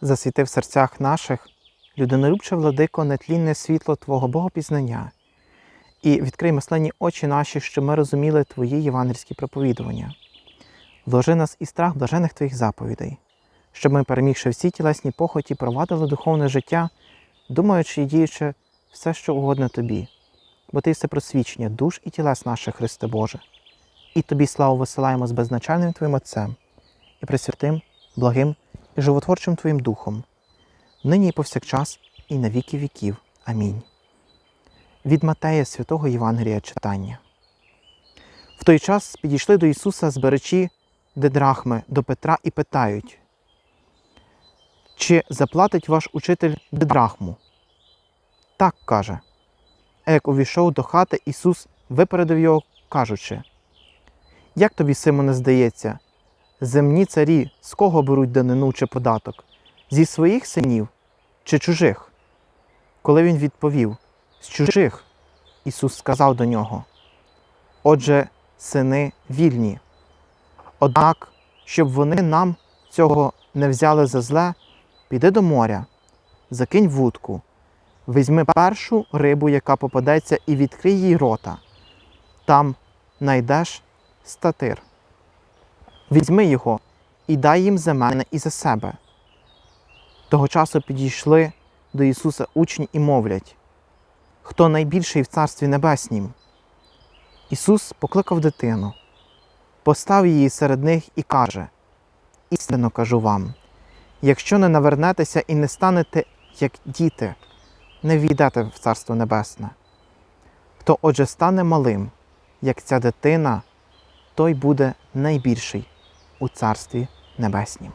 засвіти в серцях наших, людинолюбче владико, нетлінне світло Твого Богопізнання, і відкрий мисленні очі наші, щоб ми розуміли Твої євангельські проповідування. Вложи нас і страх блажених Твоїх заповідей, щоб ми, перемігши всі тілесні похоті, провадили духовне життя, думаючи і діючи все, що угодно Тобі, бо Ти все просвічення душ і тілес наших, Христе Боже. І Тобі славу висилаємо з безначальним Твоїм Отцем і пресвятим, благим і животворчим Твоїм Духом, нині і повсякчас, і на віки віків. Амінь. Від Матея святого Євангелія читання. В той час підійшли до Ісуса збирачі дедрахми до Петра і питають, чи заплатить ваш учитель дедрахму? Так каже. А як увійшов до хати, Ісус випередив його, кажучи: Як тобі, Симоне, здається, земні царі з кого беруть данину чи податок? Зі своїх синів чи чужих? Коли він відповів з чужих, Ісус сказав до нього: Отже, сини вільні. Однак, щоб вони нам цього не взяли за зле, піди до моря, закинь вудку, візьми першу рибу, яка попадеться, і відкрий їй рота. Там найдеш статир. Візьми його і дай їм за мене і за себе. Того часу підійшли до Ісуса учні і мовлять, хто найбільший в Царстві Небеснім. Ісус покликав дитину, постав її серед них і каже: Істинно кажу вам, якщо не навернетеся і не станете як діти, не війдете в Царство Небесне. Хто отже стане малим, як ця дитина, той буде найбільший у Царстві Небеснім.